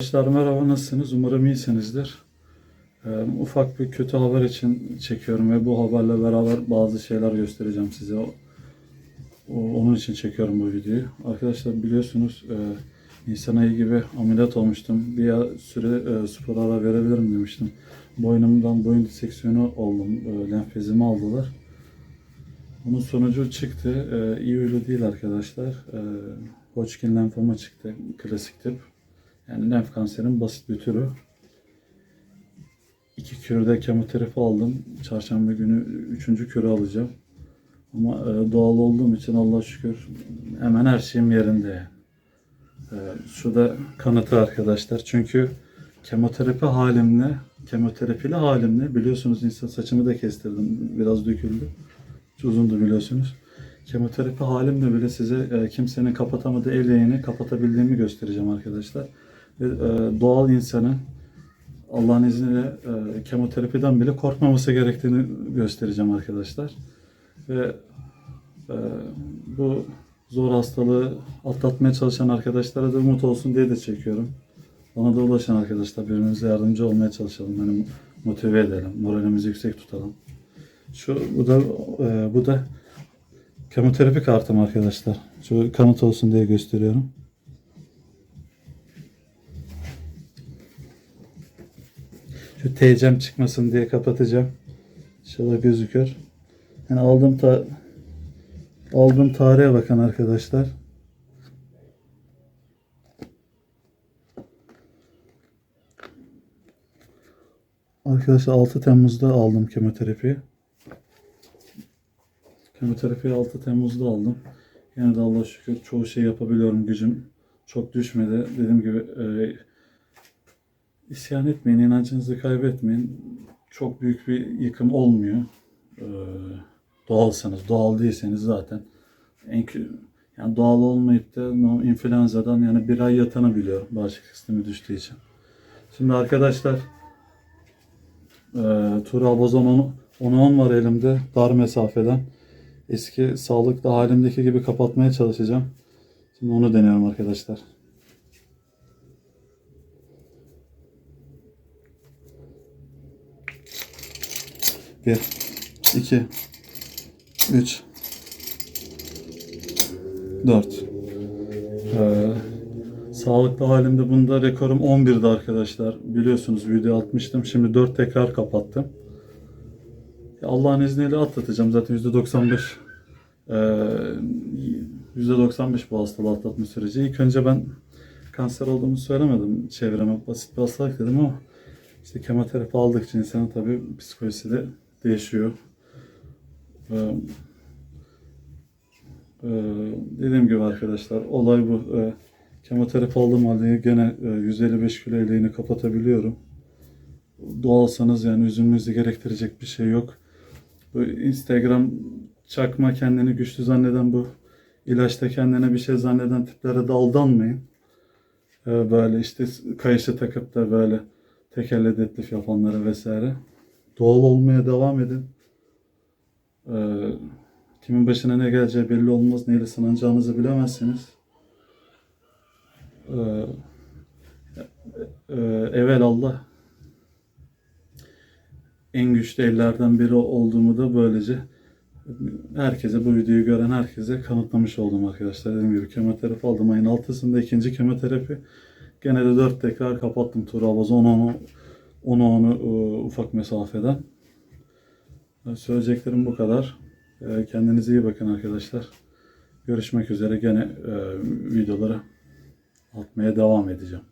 Arkadaşlar merhaba nasılsınız? Umarım iyisinizdir. Ee, ufak bir kötü haber için çekiyorum ve bu haberle beraber bazı şeyler göstereceğim size. O, onun için çekiyorum bu videoyu. Arkadaşlar biliyorsunuz e, Nisan ayı gibi ameliyat olmuştum. Bir süre e, spor ara verebilirim demiştim. Boynumdan boyun diseksiyonu oldum. E, lenfezimi aldılar. Bunun sonucu çıktı. E, iyi öyle değil arkadaşlar. E, Hodgkin lenfoma çıktı. Klasik tip. Yani lenf kanserinin basit bir türü. İki kürde kemoterapi aldım. Çarşamba günü üçüncü kürü alacağım. Ama e, doğal olduğum için Allah şükür hemen her şeyim yerinde. E, şu da kanıtı arkadaşlar. Çünkü kemoterapi halimle, kemoterapili halimle biliyorsunuz insan saçımı da kestirdim. Biraz döküldü. Uzundu biliyorsunuz. Kemoterapi halimle bile size e, kimsenin kapatamadığı el kapatabildiğimi göstereceğim arkadaşlar. Ve, e, doğal insanın Allah'ın izniyle e, kemoterapiden bile korkmaması gerektiğini göstereceğim arkadaşlar. Ve e, bu zor hastalığı atlatmaya çalışan arkadaşlara da umut olsun diye de çekiyorum. Bana da ulaşan arkadaşlar birbirimize yardımcı olmaya çalışalım. Yani motive edelim, moralimizi yüksek tutalım. Şu bu da e, bu da kemoterapi kartım arkadaşlar. Şu kanıt olsun diye gösteriyorum. Şu TC'm çıkmasın diye kapatacağım. İnşallah gözükür. Yani aldığım ta aldığım tarihe bakın arkadaşlar. Arkadaşlar 6 Temmuz'da aldım kemoterapiyi. Kemoterapiyi 6 Temmuz'da aldım. Yine de Allah şükür çoğu şey yapabiliyorum. Gücüm çok düşmedi. Dediğim gibi e, isyan etmeyin, inancınızı kaybetmeyin. Çok büyük bir yıkım olmuyor. E, doğalsanız, doğal değilseniz zaten en yani doğal olmayıp da no, influenza'dan yani bir ay yatanı biliyorum bağışıklık sistemi düştüğü için. Şimdi arkadaşlar e, Turabozon 10 var elimde dar mesafeden. Eski sağlıklı halimdeki gibi kapatmaya çalışacağım. Şimdi onu deniyorum arkadaşlar. Bir, iki, üç, dört. Ee, sağlıklı halimde bunda rekorum 11'di arkadaşlar. Biliyorsunuz video atmıştım. Şimdi 4 tekrar kapattım. Allah'ın izniyle atlatacağım. Zaten %95 ee, %95 bu hastalığı atlatma süreci. İlk önce ben kanser olduğumu söylemedim çevreme. Basit bir hastalık dedim ama işte kemoterapi aldıkça insanın tabii psikolojisi de değişiyor. Ee, ee, dediğim gibi arkadaşlar olay bu. Ee, kemoterapi aldığım halde gene e, 155 kilo eleğini kapatabiliyorum. Doğalsanız yani üzülmenizi gerektirecek bir şey yok. Bu Instagram çakma kendini güçlü zanneden bu ilaçta kendine bir şey zanneden tiplere de aldanmayın. Ee, böyle işte kayışı takıp da böyle tekerle deadlift yapanlara vesaire. Doğal olmaya devam edin. Ee, kimin başına ne geleceği belli olmaz. Neyle sınanacağınızı bilemezsiniz. Ee, e, evvel Allah en güçlü ellerden biri olduğumu da böylece herkese bu videoyu gören herkese kanıtlamış oldum arkadaşlar. Dediğim gibi kemoterapi aldım ayın 6'sında ikinci kemoterapi. Gene de 4 tekrar kapattım Turabaz 10 10 10 10 ufak mesafeden. E, Söyleyeceklerim bu kadar. E, Kendinize iyi bakın arkadaşlar. Görüşmek üzere. Gene e, videoları atmaya devam edeceğim.